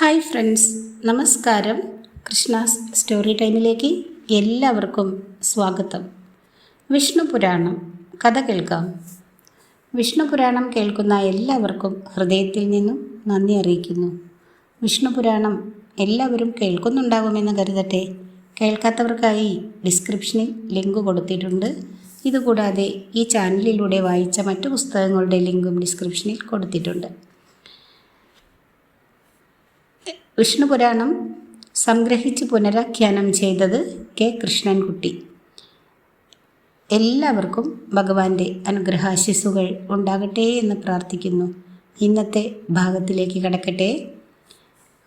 Hi friends നമസ്കാരം. Krishna's story ടൈമിലേക്ക് എല്ലാവർക്കും സ്വാഗതം. വിഷ്ണു പുരാണം കഥ കേൾക്കാം. വിഷ്ണു പുരാണം കേൾക്കുന്ന എല്ലാവർക്കും ഹൃദയത്തിൽ നിന്നും നന്ദി അറിയിക്കുന്നു. വിഷ്ണു പുരാണം എല്ലാവരും കേൾക്കുന്നുണ്ടാകുമെന്ന് കരുതട്ടെ. കേൾക്കാത്തവർക്കായി ഡിസ്ക്രിപ്ഷനിൽ ലിങ്ക് കൊടുത്തിട്ടുണ്ട്. ഇതുകൂടാതെ ഈ ചാനലിലൂടെ വായിച്ച മറ്റു പുസ്തകങ്ങളുടെ ലിങ്കും ഡിസ്ക്രിപ്ഷനിൽ കൊടുത്തിട്ടുണ്ട്. വിഷ്ണു പുരാണം സംഗ്രഹിച്ച് പുനരാഖ്യാനം ചെയ്തത് കെ. കൃഷ്ണൻകുട്ടി. എല്ലാവർക്കും ഭഗവാന്റെ അനുഗ്രഹാശിസ്സുകൾ ഉണ്ടാകട്ടെ എന്ന് പ്രാർത്ഥിക്കുന്നു. ഇന്നത്തെ ഭാഗത്തിലേക്ക് കടക്കട്ടെ.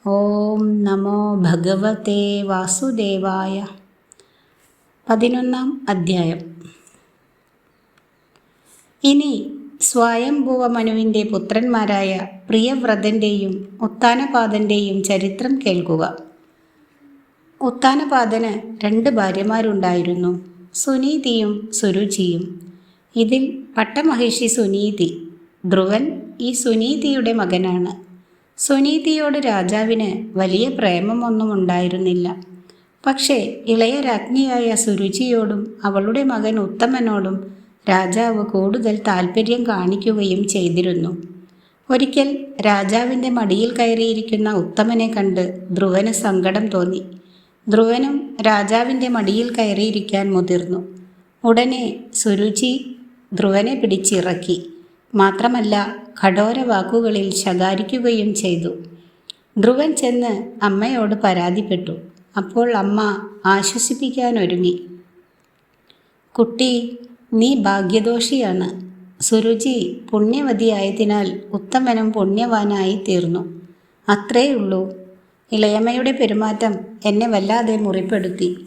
ഓം നമോ ഭഗവതേ വാസുദേവായ. പതിനൊന്നാം അധ്യായം. ഇനി സ്വയംഭുവ മനുവിന്റെ പുത്രന്മാരായ പ്രിയവ്രതന്റെയും ഉത്താനപാദന്റെയും ചരിത്രം കേൾക്കുക. ഉത്താനപാദന് രണ്ട് ഭാര്യമാരുണ്ടായിരുന്നു. സുനീതിയും സുരുചിയും. ഇതിൽ പട്ടമഹിഷി സുനീതി ധ്രുവൻ ഈ സുനീതിയുടെ മകനാണ്. സുനീതിയോട് രാജാവിന് വലിയ പ്രേമമൊന്നും ഉണ്ടായിരുന്നില്ല. പക്ഷേ ഇളയ രാജ്ഞിയായ സുരുചിയോടും അവളുടെ മകൻ ഉത്തമനോടും രാജാവ് കൂടുതൽ താൽപ്പര്യം കാണിക്കുകയും ചെയ്തിരുന്നു. ഒരിക്കൽ രാജാവിന്റെ മടിയിൽ കയറിയിരിക്കുന്ന ഉത്തമനെ കണ്ട് ധ്രുവന് സങ്കടം തോന്നി. ധ്രുവനും രാജാവിന്റെ മടിയിൽ കയറിയിരിക്കാൻ മുതിർന്നു. ഉടനെ സുരുചി ധ്രുവനെ പിടിച്ചിറക്കി. മാത്രമല്ല കഠോര വാക്കുകളിൽ ശകാരിക്കുകയും ചെയ്തു. ധ്രുവൻ ചെന്ന് അമ്മയോട് പരാതിപ്പെട്ടു. അപ്പോൾ അമ്മ ആശ്വസിപ്പിക്കാനൊരുങ്ങി കുട്ടി നീ ഭാഗ്യദോഷിയാണ്. സുരുചി പുണ്യവതിയായതിനാൽ ഉത്തമനും പുണ്യവാനായി തീർന്നു. അത്രേയുള്ളൂ. ഇളയമ്മയുടെ പെരുമാറ്റം എന്നെ വല്ലാതെ മുറിപ്പെടുത്തി.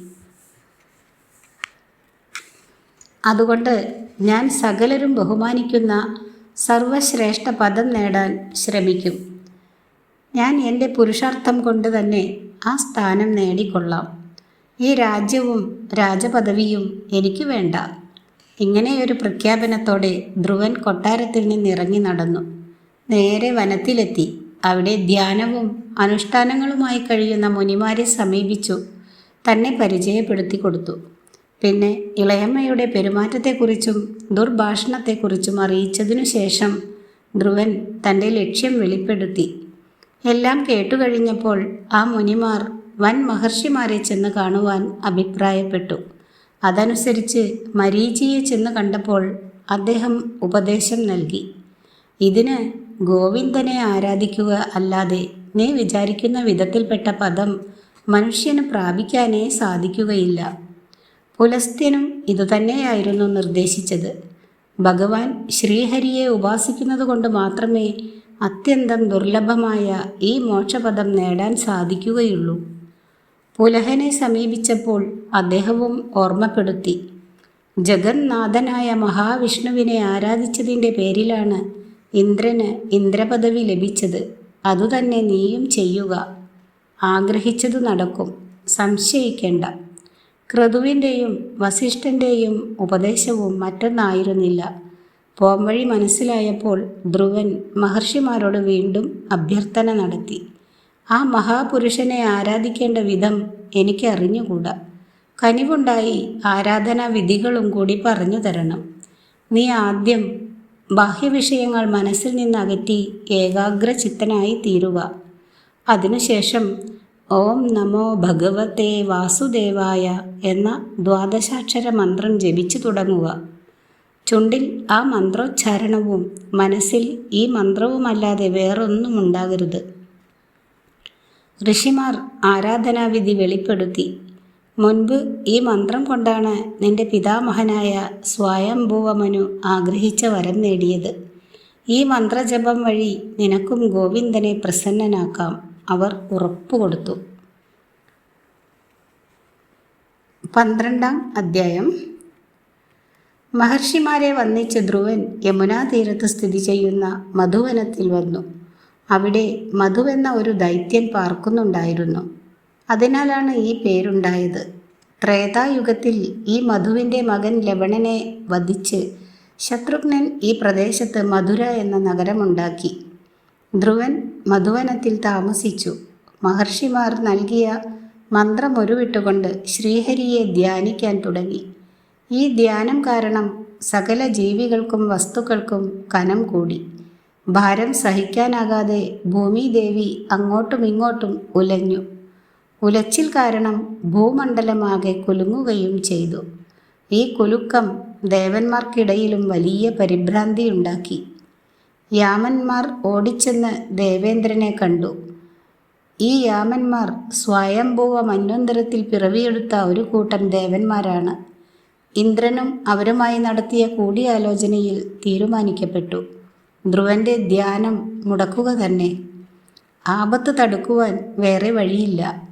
അതുകൊണ്ട് ഞാൻ സകലരും ബഹുമാനിക്കുന്ന സർവശ്രേഷ്ഠ പദം നേടാൻ ശ്രമിക്കും. ഞാൻ എന്റെ പുരുഷാർത്ഥം കൊണ്ട് തന്നെ ആ സ്ഥാനം നേടിക്കൊള്ളാം. ഈ രാജ്യവും രാജപദവിയും എനിക്ക് വേണ്ട. ഇങ്ങനെയൊരു പ്രഖ്യാപനത്തോടെ ധ്രുവൻ കൊട്ടാരത്തിൽ നിന്നിറങ്ങി നടന്നു. നേരെ വനത്തിലെത്തി. അവിടെ ധ്യാനവും അനുഷ്ഠാനങ്ങളുമായി കഴിയുന്ന മുനിമാരെ സമീപിച്ചു. തന്നെ പരിചയപ്പെടുത്തി കൊടുത്തു. പിന്നെ ഇളയമ്മയുടെ പെരുമാറ്റത്തെക്കുറിച്ചും ദുർഭാഷണത്തെക്കുറിച്ചും അറിയിച്ചതിനു ശേഷം ധ്രുവൻ തന്റെ ലക്ഷ്യം വെളിപ്പെടുത്തി. എല്ലാം കേട്ടുകഴിഞ്ഞപ്പോൾ ആ മുനിമാർ വൻ മഹർഷിമാരെ ചെന്ന് കാണുവാൻ അഭിപ്രായപ്പെട്ടു. അതനുസരിച്ച് മരീചിയെ ചെന്ന് കണ്ടപ്പോൾ അദ്ദേഹം ഉപദേശം നൽകി. ഇതിന് ഗോവിന്ദനെ ആരാധിക്കുക അല്ലാതെ നീ വിചാരിക്കുന്ന വിധത്തിൽപ്പെട്ട പദം മനുഷ്യന് പ്രാപിക്കാനേ സാധിക്കുകയില്ല. പുലസ്ത്യനും ഇതുതന്നെയായിരുന്നു നിർദ്ദേശിച്ചത്. ഭഗവാൻ ശ്രീഹരിയെ ഉപാസിക്കുന്നത് കൊണ്ട് മാത്രമേ അത്യന്തം ദുർലഭമായ ഈ മോക്ഷപദം നേടാൻ സാധിക്കുകയുള്ളൂ. പുലഹനെ സമീപിച്ചപ്പോൾ അദ്ദേഹവും ഓർമ്മപ്പെടുത്തി. ജഗന്നാഥനായ മഹാവിഷ്ണുവിനെ ആരാധിച്ചതിന്റെ പേരിലാണ് ഇന്ദ്രന് ഇന്ദ്രപദവി ലഭിച്ചത്. അതുതന്നെ നീയും ചെയ്യുക. ആഗ്രഹിച്ചതു നടക്കും. സംശയിക്കേണ്ട. ക്രതുവിന്റെയും വസിഷ്ഠന്റെയും ഉപദേശവും മറ്റൊന്നായിരുന്നില്ല. പോംവഴി മനസ്സിലായപ്പോൾ ധ്രുവൻ മഹർഷിമാരോട് വീണ്ടും അഭ്യർത്ഥന നടത്തി. ആ മഹാപുരുഷനെ ആരാധിക്കേണ്ട വിധം എനിക്ക് അറിഞ്ഞുകൂടാ കനിവുണ്ടായി ആരാധനാ വിധികളും കൂടി പറഞ്ഞു തരണം. നീ ആദ്യം ബാഹ്യവിഷയങ്ങൾ മനസ്സിൽ നിന്ന് അകറ്റി ഏകാഗ്രചിത്തനായി തീരുക. അതിനുശേഷം ഓം നമോ ഭഗവത്തെ വാസുദേവായ എന്ന ദ്വാദശാക്ഷര മന്ത്രം ജപിച്ചു തുടങ്ങുക. ചുണ്ടിൽ ആ മന്ത്രോച്ചാരണവും മനസ്സിൽ ഈ മന്ത്രവുമല്ലാതെ വേറൊന്നും ഉണ്ടാകരുത് ഋഷിമാർ ആരാധനാവിധി വെളിപ്പെടുത്തി. മുൻപ് ഈ മന്ത്രം കൊണ്ടാണ് നിന്റെ പിതാമഹനായ സ്വയംഭൂവമനു ആഗ്രഹിച്ച വരം നേടിയത്. ഈ മന്ത്രജപം വഴി നിനക്കും ഗോവിന്ദനെ പ്രസന്നനാക്കാം. അവർ ഉറപ്പുകൊടുത്തു. പന്ത്രണ്ടാം അധ്യായം. മഹർഷിമാരെ വന്നിച്ച ധ്രുവൻ യമുനാ തീരത്ത് സ്ഥിതി ചെയ്യുന്ന മധുവനത്തിൽ വന്നു. അവിടെ മധുവെന്ന ഒരു ദൈത്യൻ പാർക്കുന്നുണ്ടായിരുന്നു. അതിനാലാണ് ഈ പേരുണ്ടായത്. ത്രേതായുഗത്തിൽ ഈ മധുവിന്റെ മകൻ ലവണനെ വധിച്ച് ശത്രുഘ്നൻ ഈ പ്രദേശത്ത് മധുര എന്ന നഗരമുണ്ടാക്കി. ധ്രുവൻ മധുവനത്തിൽ താമസിച്ചു. മഹർഷിമാർ നൽകിയ മന്ത്രം ഒരുവിട്ടുകൊണ്ട് ശ്രീഹരിയെ ധ്യാനിക്കാൻ തുടങ്ങി. ഈ ധ്യാനം കാരണം സകല ജീവികൾക്കും വസ്തുക്കൾക്കും കനം കൂടി. ഭാരം സഹിക്കാനാകാതെ ഭൂമിദേവി അങ്ങോട്ടും ഇങ്ങോട്ടും ഉലഞ്ഞു. ഉലച്ചിൽ കാരണം ഭൂമണ്ഡലമാകെ കുലുങ്ങുകയും ചെയ്തു. ഈ കുലുക്കം ദേവന്മാർക്കിടയിലും വലിയ പരിഭ്രാന്തി ഉണ്ടാക്കി. യാമന്മാർ ഓടിച്ചെന്ന് ദേവേന്ദ്രനെ കണ്ടു. ഈ യാമന്മാർ സ്വയംഭൂവ മന്വന്തരത്തിൽ പിറവിയെടുത്ത ഒരു കൂട്ടം ദേവന്മാരാണ്. ഇന്ദ്രനും അവരുമായി നടത്തിയ കൂടിയാലോചനയിൽ തീരുമാനിക്കപ്പെട്ടു. ധ്രുവന്റെ ധ്യാനം മുടക്കുക തന്നെ. ആപത്ത് തടുക്കുവാൻ വേറെ വഴിയില്ല.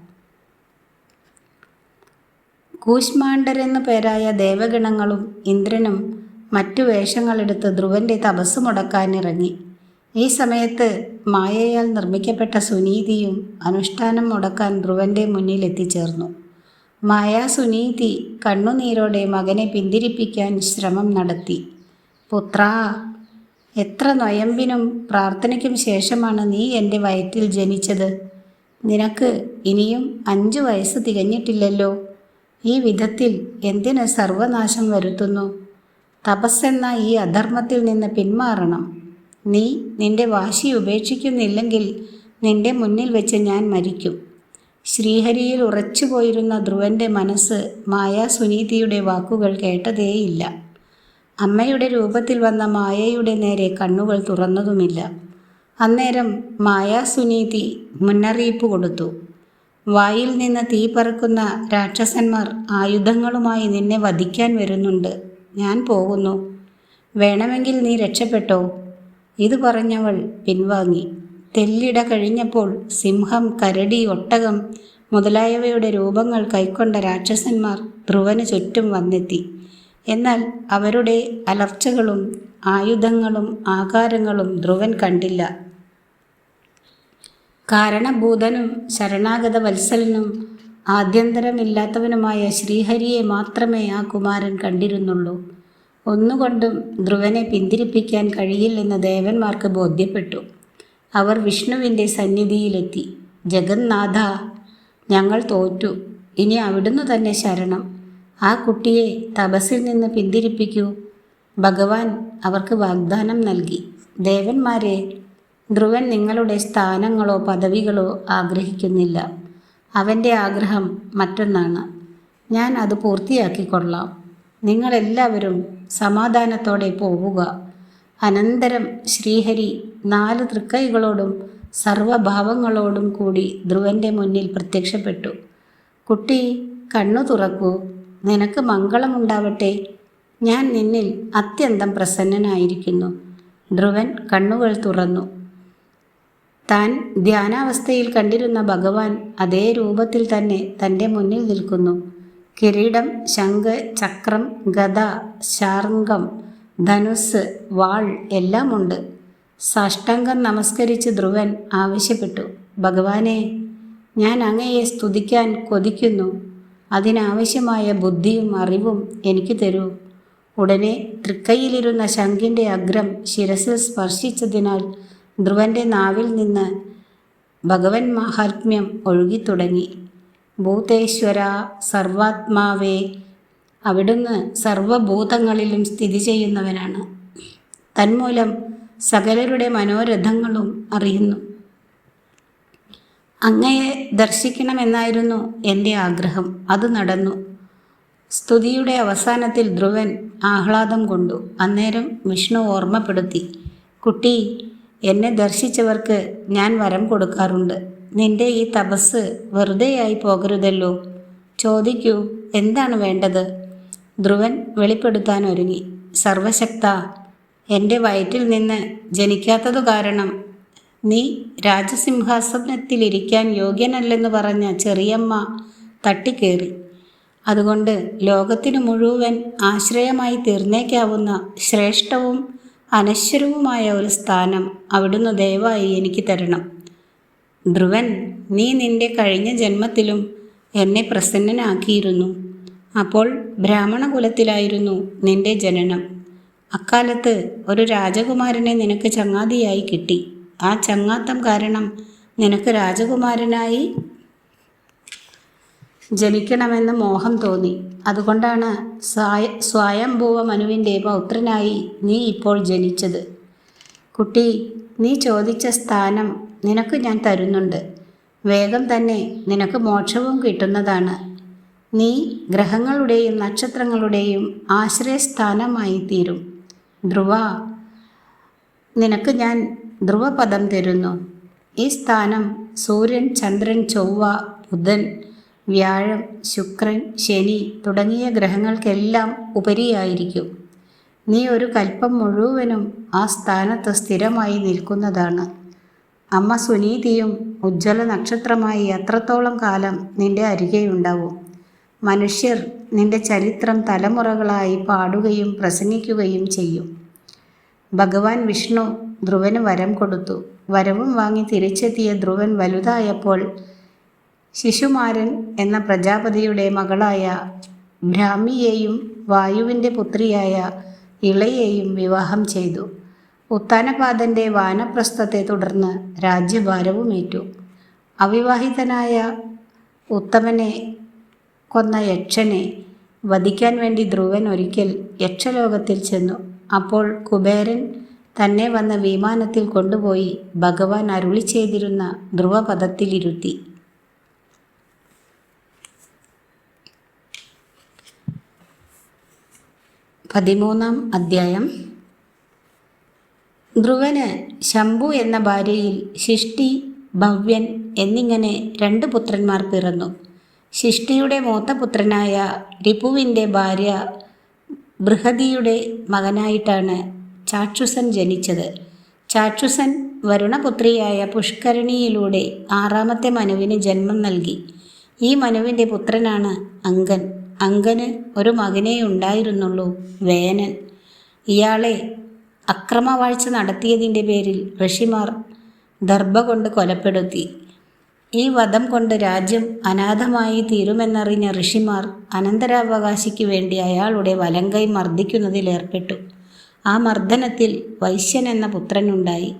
കൂശ്മാണ്ഡരെന്ന പേരായ ദേവഗണങ്ങളും ഇന്ദ്രനും മറ്റു വേഷങ്ങളെടുത്ത് ധ്രുവന്റെ തപസ് മുടക്കാനിറങ്ങി. ഈ സമയത്ത് മായയാൽ നിർമ്മിക്കപ്പെട്ട സുനീതിയും അനുഷ്ഠാനം മുടക്കാൻ ധ്രുവന്റെ മുന്നിൽ എത്തിച്ചേർന്നു. മായ സുനീതി കണ്ണുനീരോടെ മകനെ പിന്തിരിപ്പിക്കാൻ ശ്രമം നടത്തി. പുത്രാ എത്ര നൊയമ്പിനും പ്രാർത്ഥനയ്ക്കും ശേഷമാണ് നീ എന്റെ വയറ്റിൽ ജനിച്ചത്? നിനക്ക് ഇനിയും അഞ്ചു വയസ്സ് തികഞ്ഞിട്ടില്ലല്ലോ. ഈ വിധത്തിൽ എന്തിന് സർവനാശം വരുത്തുന്നു? തപസ്സെന്ന ഈ അധർമ്മത്തിൽ നിന്ന് പിന്മാറണം. നീ നിന്റെ വാശി ഉപേക്ഷിക്കുന്നില്ലെങ്കിൽ നിന്റെ മുന്നിൽ വെച്ച് ഞാൻ മരിക്കും. ശ്രീഹരിയിൽ ഉറച്ചുപോയിരുന്ന ധ്രുവന്റെ മനസ്സ് മായാസുനീതിയുടെ വാക്കുകൾ കേട്ടതേയില്ല. അമ്മയുടെ രൂപത്തിൽ വന്ന മായയുടെ നേരെ കണ്ണുകൾ തുറന്നതുമില്ല. അന്നേരം മായാസുനീതി മുന്നറിയിപ്പ് കൊടുത്തു. വായിൽ നിന്ന് തീ പറക്കുന്ന രാക്ഷസന്മാർ ആയുധങ്ങളുമായി നിന്നെ വധിക്കാൻ വരുന്നുണ്ട്. ഞാൻ പോകുന്നു. വേണമെങ്കിൽ നീ രക്ഷപ്പെട്ടോ? ഇത് പറഞ്ഞവൾ പിൻവാങ്ങി. തെല്ലിട കഴിഞ്ഞപ്പോൾ സിംഹം കരടി ഒട്ടകം മുതലായവയുടെ രൂപങ്ങൾ കൈക്കൊണ്ട രാക്ഷസന്മാർ ധ്രുവന് ചുറ്റും വന്നെത്തി. എന്നാൽ അവരുടെ അലർച്ചകളും ആയുധങ്ങളും ആകാരങ്ങളും ധ്രുവൻ കണ്ടില്ല. കാരണഭൂതനും ശരണാഗത വത്സലനും ആദ്യന്തരമില്ലാത്തവനുമായ ശ്രീഹരിയെ മാത്രമേ ആ കുമാരൻ കണ്ടിരുന്നുള്ളൂ. ഒന്നുകൊണ്ടും ധ്രുവനെ പിന്തിരിപ്പിക്കാൻ കഴിയില്ലെന്ന് ദേവന്മാർക്ക് ബോധ്യപ്പെട്ടു. അവർ വിഷ്ണുവിന്റെ സന്നിധിയിലെത്തി. ജഗന്നാഥ ഞങ്ങൾ തോറ്റു. ഇനി അവിടുന്ന് തന്നെ ശരണം. ആ കുട്ടിയെ തപസ്സിൽ നിന്ന് പിന്തിരിപ്പിക്കൂ. ഭഗവാൻ അവർക്ക് വാഗ്ദാനം നൽകി. ദേവന്മാരെ ധ്രുവൻ നിങ്ങളുടെ സ്ഥാനങ്ങളോ പദവികളോ ആഗ്രഹിക്കുന്നില്ല. അവന്റെ ആഗ്രഹം മറ്റൊന്നാണ്. ഞാൻ അത് പൂർത്തിയാക്കിക്കൊള്ളാം. നിങ്ങളെല്ലാവരും സമാധാനത്തോടെ പോവുക. അനന്തരം ശ്രീഹരി നാല് തൃക്കൈകളോടും സർവഭാവങ്ങളോടും കൂടി ധ്രുവന്റെ മുന്നിൽ പ്രത്യക്ഷപ്പെട്ടു. കുട്ടി കണ്ണു തുറക്കൂ. നിനക്ക് മംഗളമുണ്ടാവട്ടെ ഞാൻ നിന്നിൽ അത്യന്തം പ്രസന്നനായിരിക്കുന്നു. ധ്രുവൻ കണ്ണുകൾ തുറന്നു. താൻ ധ്യാനാവസ്ഥയിൽ കണ്ടിരുന്ന ഭഗവാൻ അതേ രൂപത്തിൽ തന്നെ തന്റെ മുന്നിൽ നിൽക്കുന്നു. കിരീടം ശംഖ് ചക്രം ഗദ ശാർങ്കം ധനുസ് വാൾ എല്ലാമുണ്ട്. സാഷ്ടാംഗം നമസ്കരിച്ച് ധ്രുവൻ ആവശ്യപ്പെട്ടു. ഭഗവാനെ ഞാൻ അങ്ങയെ സ്തുതിക്കാൻ കൊതിക്കുന്നു. അതിനാവശ്യമായ ബുദ്ധിയും അറിവും എനിക്ക് തരൂ. ഉടനെ തൃക്കൈയിലിരുന്ന ശംഖിന്റെ അഗ്രം ശിരസിൽ സ്പർശിച്ചതിനാൽ ധ്രുവന്റെ നാവിൽ നിന്ന് ഭഗവൻ മാഹാത്മ്യം ഒഴുകിത്തുടങ്ങി. ഭൂതേശ്വര സർവാത്മാവേ അവിടുന്ന് സർവഭൂതങ്ങളിലും സ്ഥിതി ചെയ്യുന്നവനാണ്. തന്മൂലം സകലരുടെ മനോരഥങ്ങളും അറിയുന്നു. അങ്ങയെ ദർശിക്കണമെന്നായിരുന്നു എന്റെ ആഗ്രഹം. അത് നടന്നു. സ്തുതിയുടെ അവസാനത്തിൽ ധ്രുവൻ ആഹ്ലാദം കൊണ്ടു. അന്നേരം വിഷ്ണു ഓർമ്മപ്പെടുത്തി. കുട്ടി എന്നെ ദർശിച്ചവർക്ക് ഞാൻ വരം കൊടുക്കാറുണ്ട്. നിന്റെ ഈ തപസ് വെറുതെയായി പോകരുതല്ലോ. ചോദിക്കൂ എന്താണ് വേണ്ടത്? ധ്രുവൻ വെളിപ്പെടുത്താൻ ഒരുങ്ങി. സർവശക്ത എന്റെ വയറ്റിൽ നിന്ന് ജനിക്കാത്തതു കാരണം നീ രാജസിംഹാസനത്തിലിരിക്കാൻ യോഗ്യനല്ലെന്ന് പറഞ്ഞ ചെറിയമ്മ തട്ടിക്കേറി. അതുകൊണ്ട് ലോകത്തിനു മുഴുവൻ ആശ്രയമായി തീർന്നേക്കാവുന്ന ശ്രേഷ്ഠവും അനശ്വരവുമായ ഒരു സ്ഥാനം അവിടുന്ന് ദയവായി എനിക്ക് തരണം. ധ്രുവൻ നീ നിന്റെ കഴിഞ്ഞ ജന്മത്തിലും എന്നെ പ്രസന്നനാക്കിയിരുന്നു. അപ്പോൾ ബ്രാഹ്മണകുലത്തിലായിരുന്നു നിന്റെ ജനനം. അക്കാലത്ത് ഒരു രാജകുമാരനെ നിനക്ക് ചങ്ങാതിയായി കിട്ടി. ആ ചങ്ങാത്തം കാരണം നിനക്ക് രാജകുമാരനായി ജനിക്കണമെന്ന് മോഹം തോന്നി. അതുകൊണ്ടാണ് സ്വായ സ്വയംഭൂവ മനുവിന്റെ പൗത്രനായി നീ ഇപ്പോൾ ജനിച്ചത്. കുട്ടി നീ ചോദിച്ച സ്ഥാനം നിനക്ക് ഞാൻ തരുന്നുണ്ട്. വേഗം തന്നെ നിനക്ക് മോക്ഷവും കിട്ടുന്നതാണ്. നീ ഗ്രഹങ്ങളുടെയും നക്ഷത്രങ്ങളുടെയും ആശ്രയസ്ഥാനമായി തീരും ധ്രുവ നിനക്ക് ഞാൻ ധ്രുവപദം തരുന്നു. ഈ സ്ഥാനം സൂര്യൻ ചന്ദ്രൻ ചൊവ്വ ബുധൻ വ്യാഴം ശുക്രൻ ശനി തുടങ്ങിയ ഗ്രഹങ്ങൾക്കെല്ലാം ഉപരിയായിരിക്കും. നീ ഒരു കൽപ്പം മുഴുവനും ആ സ്ഥാനത്ത് സ്ഥിരമായി നിൽക്കുന്നതാണ്. അമ്മ സുനീതിയും ഉജ്ജ്വല നക്ഷത്രമായി എത്രത്തോളം കാലം നിന്റെ അരികെയുണ്ടാവും? മനുഷ്യർ നിന്റെ ചരിത്രം തലമുറകളായി പാടുകയും പ്രസംഗിക്കുകയും ചെയ്യും. ഭഗവാൻ വിഷ്ണു ധ്രുവന് വരം കൊടുത്തു. വരവും വാങ്ങി തിരിച്ചെത്തിയ ധ്രുവൻ വലുതായപ്പോൾ ശിശുമാരൻ എന്ന പ്രജാപതിയുടെ മകളായ ബ്രാഹ്മിയെയും വായുവിന്റെ പുത്രിയായ ഇളയെയും വിവാഹം ചെയ്തു. ഉത്താനപാദന്റെ വാനപ്രസ്ഥത്തെ തുടർന്ന് രാജ്യഭാരവുമേറ്റു. അവിവാഹിതനായ ഉത്തമനെ കൊന്ന യക്ഷനെ വധിക്കാൻ വേണ്ടി ധ്രുവൻ ഒരിക്കൽ യക്ഷലോകത്തിൽ ചെന്നു. അപ്പോൾ കുബേരൻ തന്നെ വന്ന വിമാനത്തിൽ കൊണ്ടുപോയി ഭഗവാൻ അരുളി ചെയ്തിരുന്ന ധ്രുവപഥത്തിലിരുത്തി. പതിമൂന്നാം അധ്യായം. ധ്രുവന് ശംഭു എന്ന ഭാര്യയിൽ ശിഷ്ടി ഭവ്യൻ എന്നിങ്ങനെ രണ്ട് പുത്രന്മാർ പിറന്നു. ശിഷ്ടിയുടെ മൂത്തപുത്രനായ രിപുവിന്റെ ഭാര്യ ബൃഹതിയുടെ മകനായിട്ടാണ് ചാക്ഷുസൻ ജനിച്ചത്. ചാക്ഷുസൻ വരുണപുത്രിയായ പുഷ്കരണിയിലൂടെ ആറാമത്തെ മനുവിന് ജന്മം നൽകി. ഈ മനുവിന്റെ പുത്രനാണ് അങ്കൻ. അങ്കന് ഒരു മകനേ ഉണ്ടായിരുന്നുള്ളൂ വേനൻ. ഇയാളെ അക്രമവാഴ്ച നടത്തിയതിന്റെ പേരിൽ ഋഷിമാർ ദർഭ കൊണ്ട് കൊലപ്പെടുത്തി. ഈ വധം കൊണ്ട് രാജ്യം അനാഥമായി തീരുമെന്നറിഞ്ഞ ഋഷിമാർ അനന്തരാവകാശിക്ക് വേണ്ടി അയാളുടെ വലങ്കൈ മർദ്ദിക്കുന്നതിലേർപ്പെട്ടു ആ മർദ്ദനത്തിൽ വൈശ്യൻ എന്ന പുത്രനുണ്ടായി.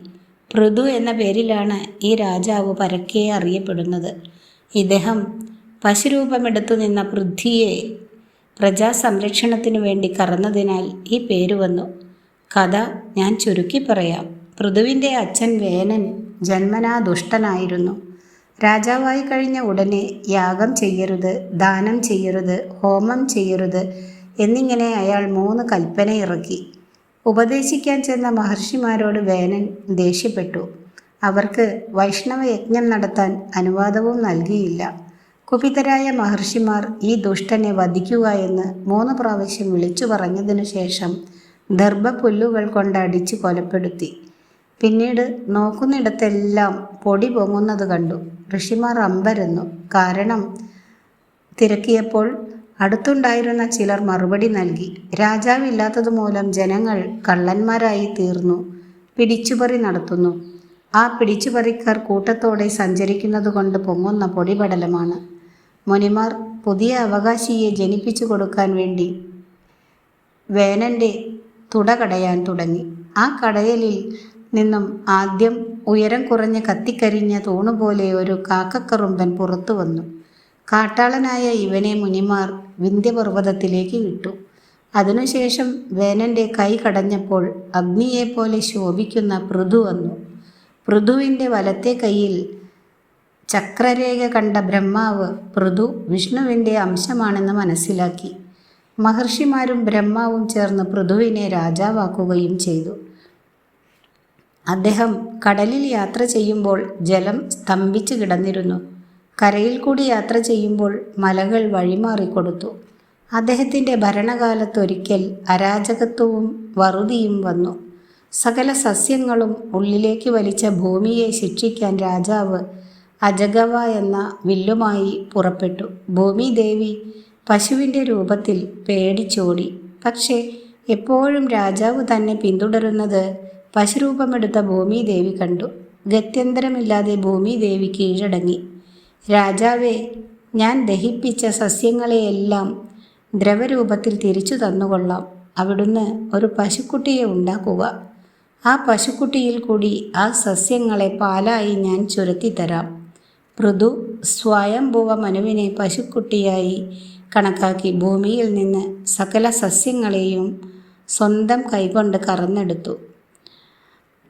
പൃഥു എന്ന പേരിലാണ് ഈ രാജാവ് പരക്കെ അറിയപ്പെടുന്നത്. ഇദ്ദേഹം പശുരൂപമെടുത്തു നിന്ന പൃഥ്വിയെ പ്രജാസംരക്ഷണത്തിനു വേണ്ടി കറന്നതിനാൽ ഈ പേര് വന്നു. കഥ ഞാൻ ചുരുക്കി പറയാം. പൃഥുവിന്റെ അച്ഛൻ വേനൻ ജന്മനാ ദുഷ്ടനായിരുന്നു രാജാവായി കഴിഞ്ഞ ഉടനെ യാഗം ചെയ്യരുത് ദാനം ചെയ്യരുത് ഹോമം ചെയ്യരുത് എന്നിങ്ങനെ അയാൾ മൂന്ന് കൽപ്പന ഇറക്കി ഉപദേശിക്കാൻ ചെന്ന മഹർഷിമാരോട് വേനൻ ദേഷ്യപ്പെട്ടു. അവർക്ക് വൈഷ്ണവ യജ്ഞം നടത്താൻ അനുവാദവും നൽകിയില്ല. കുപിതരായ മഹർഷിമാർ ഈ ദുഷ്ടനെ വധിക്കുക എന്ന് മൂന്ന് പ്രാവശ്യം വിളിച്ചു പറഞ്ഞതിനു ശേഷം ദർഭപുല്ലുകൾ കൊണ്ട് അടിച്ച് കൊലപ്പെടുത്തി. പിന്നീട് നോക്കുന്നിടത്തെല്ലാം പൊടി പൊങ്ങുന്നത് കണ്ടു. ഋഷിമാർ അമ്പരന്നു. കാരണം തിരക്കിയപ്പോൾ അടുത്തുണ്ടായിരുന്ന ചിലർ മറുപടി നൽകി. രാജാവില്ലാത്തത് മൂലം ജനങ്ങൾ കള്ളന്മാരായി തീർന്നു. പിടിച്ചുപറി നടത്തുന്നു. ആ പിടിച്ചുപറിക്കാർ കൂട്ടത്തോടെ സഞ്ചരിക്കുന്നതുകൊണ്ട് പൊങ്ങുന്ന പൊടിപടലമാണ്. മുനിമാർ പുതിയ അവകാശിയെ ജനിപ്പിച്ചു കൊടുക്കാൻ വേണ്ടി വേനന്റെ തുട കടയാൻ തുടങ്ങി. ആ കടയലിൽ നിന്നും ആദ്യം ഉയരം കുറഞ്ഞ് കത്തിക്കരിഞ്ഞ തൂണുപോലെ ഒരു കാക്കക്കറുമ്പൻ പുറത്തു വന്നു. കാട്ടാളനായ ഇവനെ മുനിമാർ വിന്ധ്യപർവതത്തിലേക്ക് വിട്ടു. അതിനുശേഷം വേനന്റെ കൈ കടഞ്ഞപ്പോൾ അഗ്നിയെപ്പോലെ ശോഭിക്കുന്ന പൃഥു വന്നു. പൃഥുവിന്റെ വലത്തെ കൈയിൽ ചക്രരേഖ കണ്ട ബ്രഹ്മാവ് പൃഥു വിഷ്ണുവിന്റെ അംശമാണെന്ന് മനസ്സിലാക്കി. മഹർഷിമാരും ബ്രഹ്മാവും ചേർന്ന് പൃഥുവിനെ രാജാവാക്കുകയും ചെയ്തു. അദ്ദേഹം കടലിൽ യാത്ര ചെയ്യുമ്പോൾ ജലം സ്തംഭിച്ചു കിടന്നിരുന്നു. കരയിൽ കൂടി യാത്ര ചെയ്യുമ്പോൾ മലകൾ വഴിമാറിക്കൊടുത്തു അദ്ദേഹത്തിന്റെ ഭരണകാലത്തൊരിക്കൽ അരാജകത്വവും വറുതിയും വന്നു. സകല സസ്യങ്ങളും ഉള്ളിലേക്ക് വലിച്ച ഭൂമിയെ ശിക്ഷിക്കാൻ രാജാവ് അജഗവ എന്ന വില്ലുമായി പുറപ്പെട്ടു. ഭൂമിദേവി പശുവിന്റെ രൂപത്തിൽ പേടിച്ചോടി. പക്ഷേ എപ്പോഴും രാജാവ് തന്നെ പിന്തുടരുന്നത് പശുരൂപമെടുത്ത ഭൂമിദേവി കണ്ടു. ഗത്യന്തരമില്ലാതെ ഭൂമിദേവി കീഴടങ്ങി. രാജാവെ ഞാൻ ദഹിപ്പിച്ച സസ്യങ്ങളെയെല്ലാം ദ്രവരൂപത്തിൽ തിരിച്ചു തന്നുകൊള്ളാം. അവിടുന്ന് ഒരു പശുക്കുട്ടിയെ ഉണ്ടാക്കുക. ആ പശുക്കുട്ടിയിൽ കൂടി ആ സസ്യങ്ങളെ പാലായി ഞാൻ ചുരത്തിത്തരാം. പൃഥു സ്വയംഭുവ മനുവിനെ പശുക്കുട്ടിയായി കണക്കാക്കി ഭൂമിയിൽ നിന്ന് സകല സസ്യങ്ങളെയും സ്വന്തം കൈകൊണ്ട് കറന്നെടുത്തു.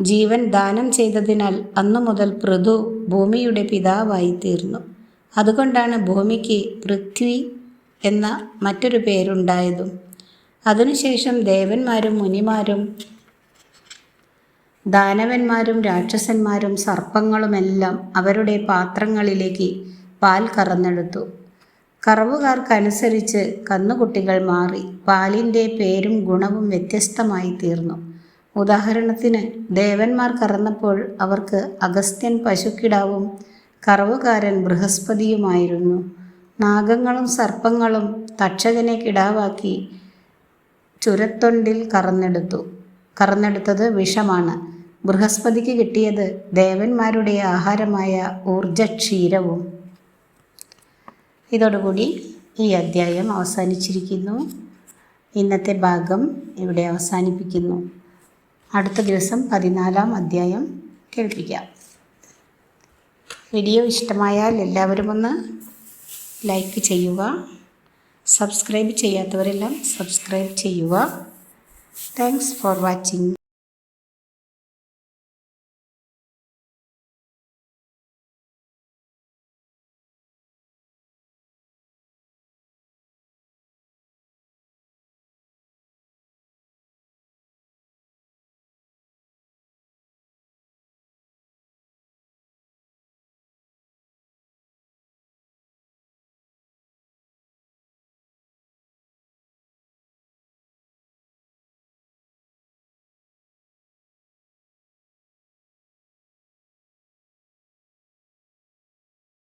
ജീവൻ ദാനം ചെയ്തതിനാൽ അന്നു മുതൽ പൃഥു ഭൂമിയുടെ പിതാവായി തീർന്നു. അതുകൊണ്ടാണ് ഭൂമിക്ക് പൃഥ്വി എന്ന മറ്റൊരു പേരുണ്ടായതും. അതിനുശേഷം ദേവന്മാരും മുനിമാരും ദാനവന്മാരും രാക്ഷസന്മാരും സർപ്പങ്ങളുമെല്ലാം അവരുടെ പാത്രങ്ങളിലേക്ക് പാൽ കറന്നെടുത്തു. കറവുകാർക്കനുസരിച്ച് കന്നുകുട്ടികൾ മാറി. പാലിന്റെ പേരും ഗുണവും വ്യത്യസ്തമായി തീർന്നു. ഉദാഹരണത്തിന് ദേവന്മാർ കറന്നപ്പോൾ അവർക്ക് അഗസ്ത്യൻ പശുക്കിടാവും കറവുകാരൻ ബൃഹസ്പതിയുമായിരുന്നു. നാഗങ്ങളും സർപ്പങ്ങളും തക്ഷകനെ കിടാവാക്കി ചുരത്തൊണ്ടിൽ കറന്നെടുത്തു. കറന്നെടുത്തത് വിഷമാണ്. ബൃഹസ്പതിക്ക് കിട്ടിയത് ദേവന്മാരുടെ ആഹാരമായ ഊർജക്ഷീരവും. ഇതോടുകൂടി ഈ അദ്ധ്യായം അവസാനിച്ചിരിക്കുന്നു. ഇന്നത്തെ ഭാഗം ഇവിടെ അവസാനിപ്പിക്കുന്നു. അടുത്ത ദിവസം പതിനാലാം അധ്യായം കേൾപ്പിക്കാം. വീഡിയോ ഇഷ്ടമായാൽ എല്ലാവരും ഒന്ന് ലൈക്ക് ചെയ്യുക. സബ്സ്ക്രൈബ് ചെയ്യാത്തവരെല്ലാം സബ്സ്ക്രൈബ് ചെയ്യുക. Thanks for watching